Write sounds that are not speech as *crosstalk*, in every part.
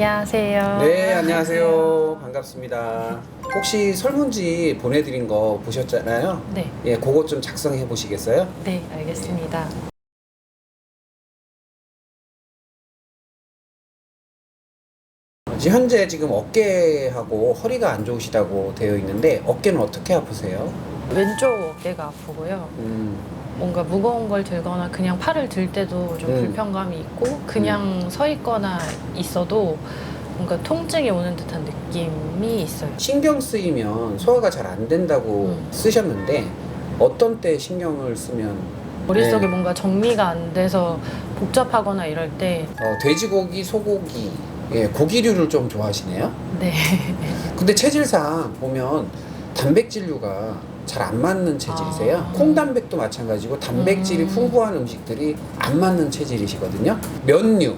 안녕하세요. 네, 안녕하세요. 반갑습니다. 혹시 설문지 보내드린 거 보셨잖아요. 네, 예, 그거 좀 작성해 보시겠어요? 네, 알겠습니다. 지금 현재 지금 어깨하고 허리가 안 좋으시다고 되어 있는데 어깨는 어떻게 아프세요? 왼쪽 어깨가 아프고요. 음, 뭔가 무거운 걸 들거나 그냥 팔을 들 때도 좀 음. 불편감이 있고 그냥 서 있거나 있어도 뭔가 통증이 오는 듯한 느낌이 있어요. 신경 쓰이면 소화가 잘 안 된다고 음. 쓰셨는데 어떤 때 신경을 쓰면 머릿속에 네. 뭔가 정리가 안 돼서 복잡하거나 이럴 때 어, 돼지고기, 소고기, 예, 고기류를 좀 좋아하시네요. 네. 근데 체질상 보면 단백질류가 잘 안 맞는 체질이세요. 아. 콩단백도 마찬가지고 단백질이 음. 풍부한 음식들이 안 맞는 체질이시거든요. 면류.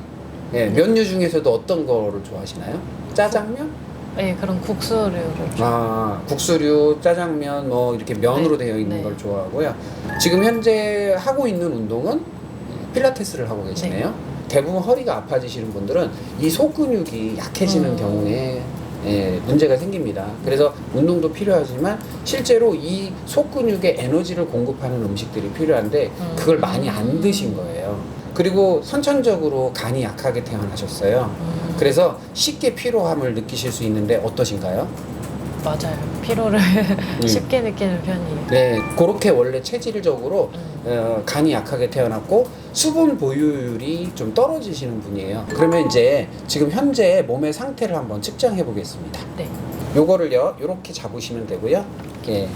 예, 면류 중에서도 어떤 거를 좋아하시나요? 짜장면? 네, 그런 국수류를 좀 아, 국수류, 짜장면 뭐 이렇게 면으로 네, 되어 있는 네. 걸 좋아하고요. 지금 현재 하고 있는 운동은 필라테스를 하고 계시네요. 대부분 허리가 아파지시는 분들은 이 속근육이 약해지는 음. 경우에 예, 문제가 생깁니다. 그래서 운동도 필요하지만 실제로 이 속근육에 에너지를 공급하는 음식들이 필요한데 음. 그걸 많이 안 드신 거예요. 그리고 선천적으로 간이 약하게 태어나셨어요. 음, 그래서 쉽게 피로함을 느끼실 수 있는데 어떠신가요? 맞아요. 피로를 *laughs* 음. 쉽게 느끼는 편이에요. 네, 그렇게 원래 체질적으로 음. 어, 간이 약하게 태어났고 수분 보유율이 좀 떨어지시는 분이에요. 그러면 이제 지금 현재 몸의 상태를 한번 측정해 보겠습니다. 네. 요거를요, 요렇게 잡으시면 되고요. 이렇게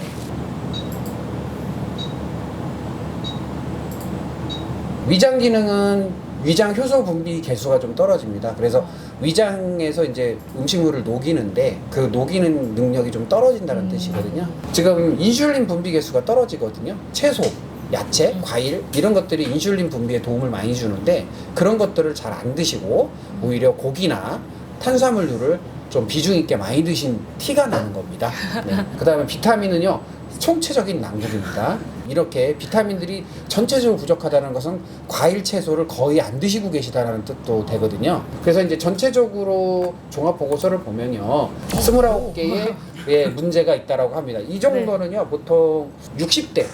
위장 기능은 위장 효소 분비 개수가 좀 떨어집니다. 그래서 위장에서 이제 음식물을 녹이는데 그 녹이는 능력이 좀 떨어진다는 음. 뜻이거든요. 지금 인슐린 분비 개수가 떨어지거든요. 채소, 야채, 음. 과일 이런 것들이 인슐린 분비에 도움을 많이 주는데 그런 것들을 잘 안 드시고 오히려 고기나 탄수화물류를 좀 비중 있게 많이 드신 티가 나는 겁니다. 네. 그 다음에 비타민은요. 총체적인 난국입니다. 이렇게 비타민들이 전체적으로 부족하다는 것은 과일 채소를 거의 안 드시고 계시다는 뜻도 되거든요. 그래서 이제 전체적으로 종합 보고서를 보면요. 29개의 예, 문제가 있다라고 합니다. 이 정도는요. 보통 60대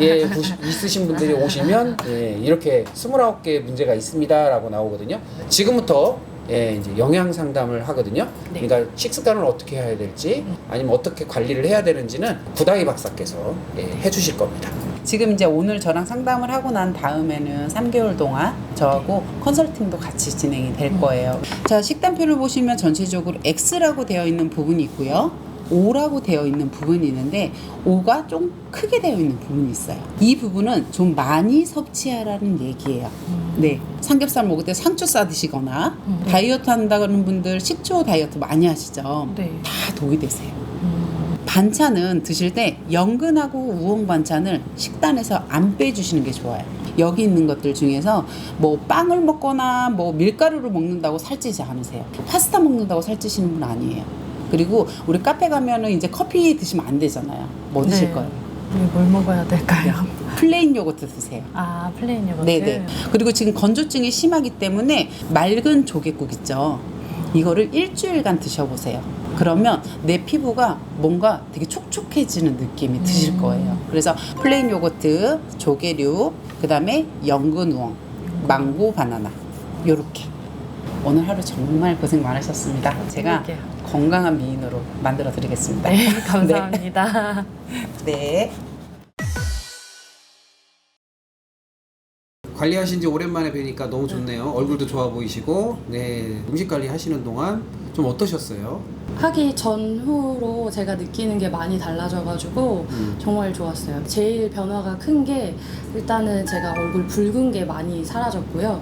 예, 있으신 분들이 오시면 예, 이렇게 29개의 문제가 있습니다라고 나오거든요. 지금부터 예, 이제 영양 상담을 하거든요. 네. 그러니까 식습관을 어떻게 해야 될지 아니면 어떻게 관리를 해야 되는지는 구다희 박사께서 예, 해주실 겁니다. 지금 이제 오늘 저랑 상담을 하고 난 다음에는 3개월 동안 저하고 컨설팅도 같이 진행이 될 거예요. 자, 식단표를 보시면 전체적으로 X라고 되어 있는 부분이 있고요. O라고 되어 있는 부분이 있는데 O가 좀 크게 되어 있는 부분이 있어요. 이 부분은 좀 많이 섭취하라는 얘기예요. 음. 네. 삼겹살 먹을 때 상추 싸 드시거나 음. 다이어트 한다는 분들 식초 다이어트 많이 하시죠. 네. 다 독이 되세요. 음. 반찬은 드실 때 연근하고 우엉 반찬을 식단에서 안 빼주시는 게 좋아요. 여기 있는 것들 중에서 뭐 빵을 먹거나 뭐 밀가루를 먹는다고 살찌지 않으세요. 파스타 먹는다고 살찌시는 분 아니에요. 그리고 우리 카페 가면은 이제 커피 드시면 안 되잖아요. 뭐 드실 네. 거예요? 우리 뭘 먹어야 될까요? 플레인 요거트 드세요. 아, 플레인 요거트. 네네. 그리고 지금 건조증이 심하기 때문에 맑은 조개국 있죠. 이거를 일주일간 드셔보세요. 그러면 내 피부가 뭔가 되게 촉촉해지는 느낌이 드실 음. 거예요. 그래서 플레인 요거트, 조개류, 그 다음에 연근 우엉, 망고 바나나 요렇게 오늘 하루 정말 고생 많으셨습니다. 제가. 건강한 미인으로 만들어 드리겠습니다. 네, 감사합니다. *laughs* 네. *laughs* 관리하신 지 오랜만에 뵈니까 너무 좋네요. 얼굴도 좋아 보이시고, 네, 음식 관리 하시는 동안 좀 어떠셨어요? 하기 전후로 제가 느끼는 게 많이 달라져가지고 음. 정말 좋았어요. 제일 변화가 큰 게 일단은 제가 얼굴 붉은 게 많이 사라졌고요.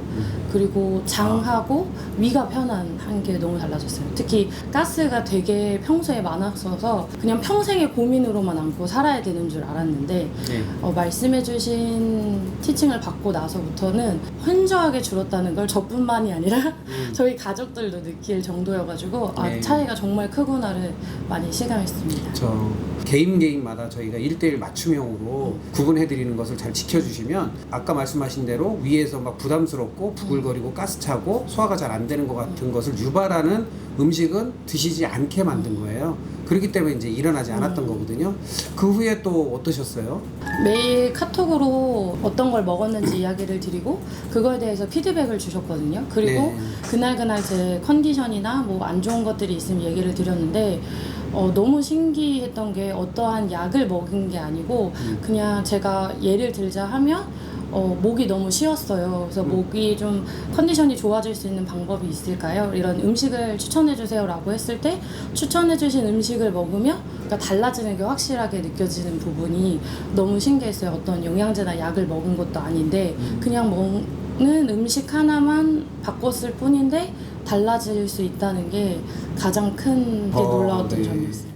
그리고 장하고 위가 편한 한게 너무 달라졌어요. 특히 가스가 되게 평소에 많았어서 그냥 평생의 고민으로만 안고 살아야 되는 줄 알았는데 네. 어, 말씀해주신 티칭을 받고 나서부터 때부터는 현저하게 줄었다는 걸 저뿐만이 아니라 *laughs* 저희 가족들도 느낄 정도여가지고 아 네. 차이가 정말 크구나를 많이 실감했습니다. 저 개인 개인마다 저희가 1대1 맞춤형으로 구분해 드리는 것을 잘 지켜 주시면 아까 말씀하신 대로 위에서 막 부담스럽고 부글거리고 가스 차고 소화가 잘 안 되는 것 같은 것을 유발하는 음식은 드시지 않게 만든 거예요. 그렇기 때문에 이제 일어나지 않았던 거거든요. 그 후에 또 어떠셨어요? 매일 카톡으로 어떤 걸 먹었는지 *clears throat* 이야기를 드리고 그거에 대해서 피드백을 주셨거든요. 그리고 네. 그날 그날 제 컨디션이나 뭐 안 좋은 것들이 있으면 얘기를 드렸는데 어, 너무 신기했던 게 어떠한 약을 먹은 게 아니고 음. 그냥 제가 예를 들자 하면 어, 목이 너무 쉬었어요. 그래서 음. 목이 좀 컨디션이 좋아질 수 있는 방법이 있을까요? 이런 음식을 추천해 주세요라고 했을 때 추천해 주신 음식을 먹으면 그러니까 달라지는 게 확실하게 느껴지는 부분이 너무 신기했어요. 어떤 영양제나 약을 먹은 것도 아닌데 음. 그냥 먹는 음식 하나만 바꿨을 뿐인데 달라질 수 있다는 게 가장 큰게 어, 놀라웠던 네. 점이었어요.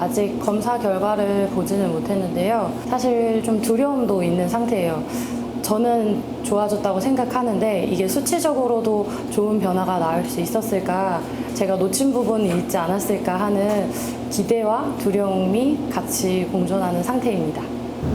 아직 검사 결과를 보지는 못했는데요. 사실 좀 두려움도 있는 상태예요. 저는 좋아졌다고 생각하는데 이게 수치적으로도 좋은 변화가 나올 수 있었을까, 제가 놓친 부분이 있지 않았을까 하는 기대와 두려움이 같이 공존하는 상태입니다.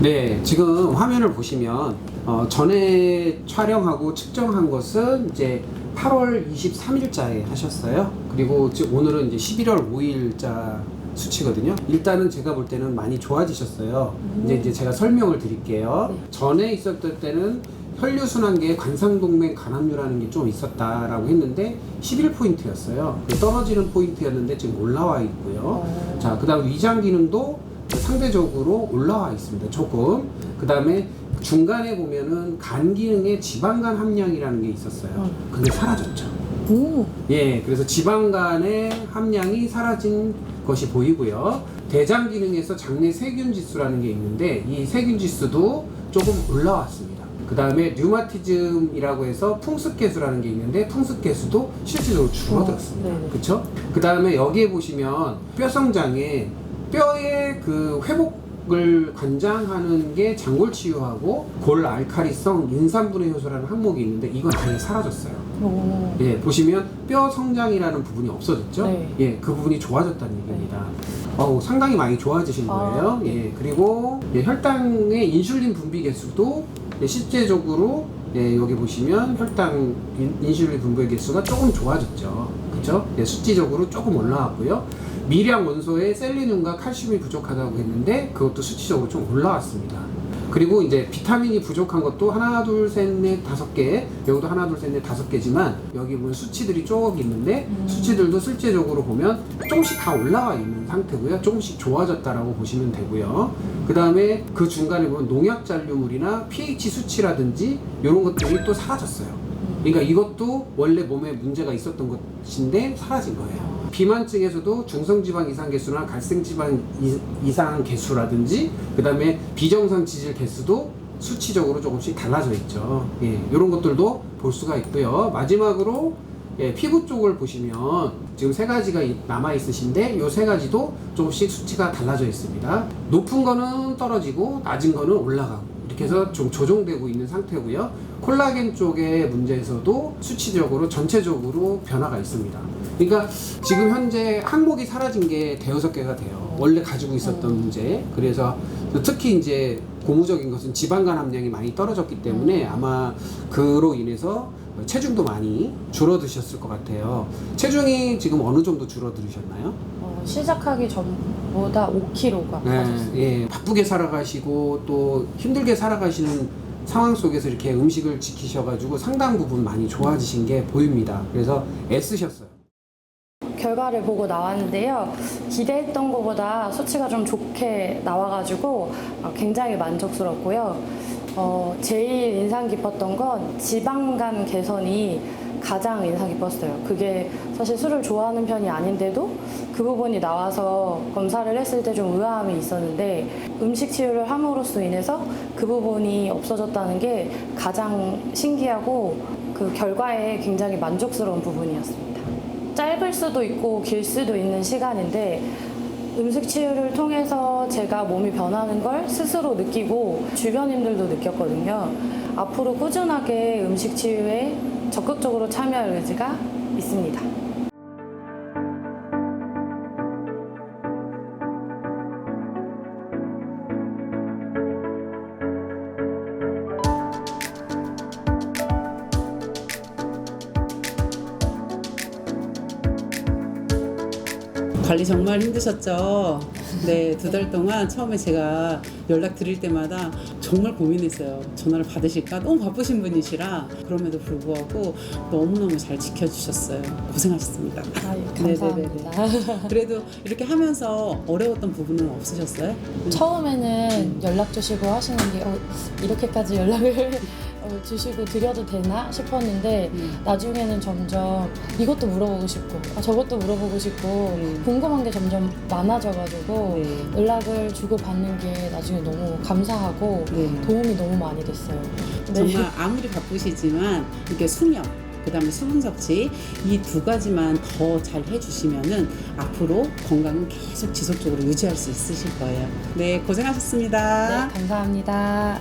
네, 지금 화면을 보시면 어, 전에 촬영하고 측정한 것은 이제 8월 23일자에 하셨어요. 그리고 오늘은 이제 11월 5일자 수치거든요. 일단은 제가 볼 때는 많이 좋아지셨어요. 이제 이제 제가 설명을 드릴게요. 전에 있었을 때는 혈류순환계에 관상동맥 간암류라는 게 좀 있었다라고 했는데 11포인트였어요. 떨어지는 포인트였는데 지금 올라와 있고요. 자, 그 다음 위장 기능도 상대적으로 올라와 있습니다. 조금. 그 다음에 중간에 보면은 간 기능에 지방간 함량이라는 게 있었어요. 근데 사라졌죠. 오. 예, 그래서 지방간의 함량이 사라진 것이 보이고요. 대장 기능에서 장내 세균 지수라는 게 있는데 이 세균 지수도 조금 올라왔습니다. 그 다음에 류마티즘이라고 해서 풍습계수라는 게 있는데 풍습계수도 실질적으로 줄어들었습니다. 어. 그쵸? 그 다음에 여기에 보시면 뼈성장에 뼈의 그 회복 을 관장하는 게 장골 치유하고 골 알카리성 인산분해 효소라는 항목이 있는데 이건 아예 사라졌어요. 오. 예, 보시면 뼈 성장이라는 부분이 없어졌죠? 네. 예, 그 부분이 좋아졌다는 얘기입니다. 어우, 상당히 많이 좋아지신 아, 거예요. 예, 그리고 예, 혈당의 인슐린 분비 개수도 예, 실제적으로 예, 여기 보시면 혈당 인, 인슐린 분비 개수가 조금 좋아졌죠. 그죠? 예, 수치적으로 조금 올라왔고요. 미량 원소에 셀리늄과 칼슘이 부족하다고 했는데 그것도 수치적으로 좀 올라왔습니다. 그리고 이제 비타민이 부족한 것도 하나 둘 셋 넷 다섯 개 여기도 하나 둘 셋 넷 다섯 개지만 여기 보면 수치들이 쭉 있는데 수치들도 실제적으로 보면 조금씩 다 올라와 있는 상태고요 조금씩 좋아졌다라고 보시면 되고요 그 다음에 그 중간에 보면 농약 잔류물이나 pH 수치라든지 이런 것들이 또 사라졌어요 그러니까 이것도 원래 몸에 문제가 있었던 것인데 사라진 거예요. 비만증에서도 중성지방 이상 개수나 갈색지방 이- 이상 개수라든지 그다음에 비정상 지질 개수도 수치적으로 조금씩 달라져 있죠. 예, 이런 것들도 볼 수가 있고요. 마지막으로 예, 피부 쪽을 보시면 지금 세 가지가 남아 있으신데 이 세 가지도 조금씩 수치가 달라져 있습니다. 높은 거는 떨어지고 낮은 거는 올라가고 이렇게 해서 좀 조정되고 있는 상태고요. 콜라겐 쪽의 문제에서도 수치적으로 전체적으로 변화가 있습니다. 그러니까 지금 현재 항목이 사라진 게 대여섯 개가 돼요. 원래 가지고 있었던 문제. 그래서 특히 이제 고무적인 것은 지방간 함량이 많이 떨어졌기 때문에 아마 그로 인해서 체중도 많이 줄어드셨을 것 같아요. 체중이 지금 어느 정도 줄어들으셨나요? 어, 시작하기 전보다 5kg가 빠졌어요. 네, 예, 바쁘게 살아가시고 또 힘들게 살아가시는 상황 속에서 이렇게 음식을 지키셔가지고 상당 부분 많이 좋아지신 게 보입니다. 그래서 애쓰셨어요. 결과를 보고 나왔는데요. 기대했던 것보다 수치가 좀 좋게 나와가지고 어, 굉장히 만족스럽고요. 어, 제일 인상 깊었던 건 지방간 개선이 가장 인상 깊었어요. 그게 사실 술을 좋아하는 편이 아닌데도 그 부분이 나와서 검사를 했을 때 좀 의아함이 있었는데 음식 치유를 함으로써 인해서 그 부분이 없어졌다는 게 가장 신기하고 그 결과에 굉장히 만족스러운 부분이었습니다. 짧을 수도 있고 길 수도 있는 시간인데 음식 치유를 통해서 제가 몸이 변하는 걸 스스로 느끼고 주변인들도 느꼈거든요. 앞으로 꾸준하게 음식 치유에 적극적으로 참여할 의지가 있습니다. 관리 정말 힘드셨죠? 네, 두 달 동안 처음에 제가 연락 드릴 때마다 정말 고민했어요. 전화를 받으실까? 너무 바쁘신 분이시라 그럼에도 불구하고 너무너무 잘 지켜주셨어요. 고생하셨습니다. 아유, 네네네네. *laughs* 감사합니다. *laughs* 그래도 이렇게 하면서 어려웠던 부분은 없으셨어요? 처음에는 연락 주시고 하시는 게 어, 이렇게까지 연락을 어, 주시고 드려도 되나 싶었는데 음. 나중에는 점점 이것도 물어보고 싶고 아, 저것도 물어보고 싶고 음. 궁금한 게 점점 많아져가지고 네. 연락을 주고 받는 게 나중에 너무 감사하고 네. 도움이 너무 많이 됐어요. 네. 정말 아무리 바쁘시지만 이렇게 수면 그다음에 수분 섭취 이 두 가지만 더 잘 해주시면은 앞으로 건강은 계속 지속적으로 유지할 수 있으실 거예요. 네 고생하셨습니다. 네, 감사합니다.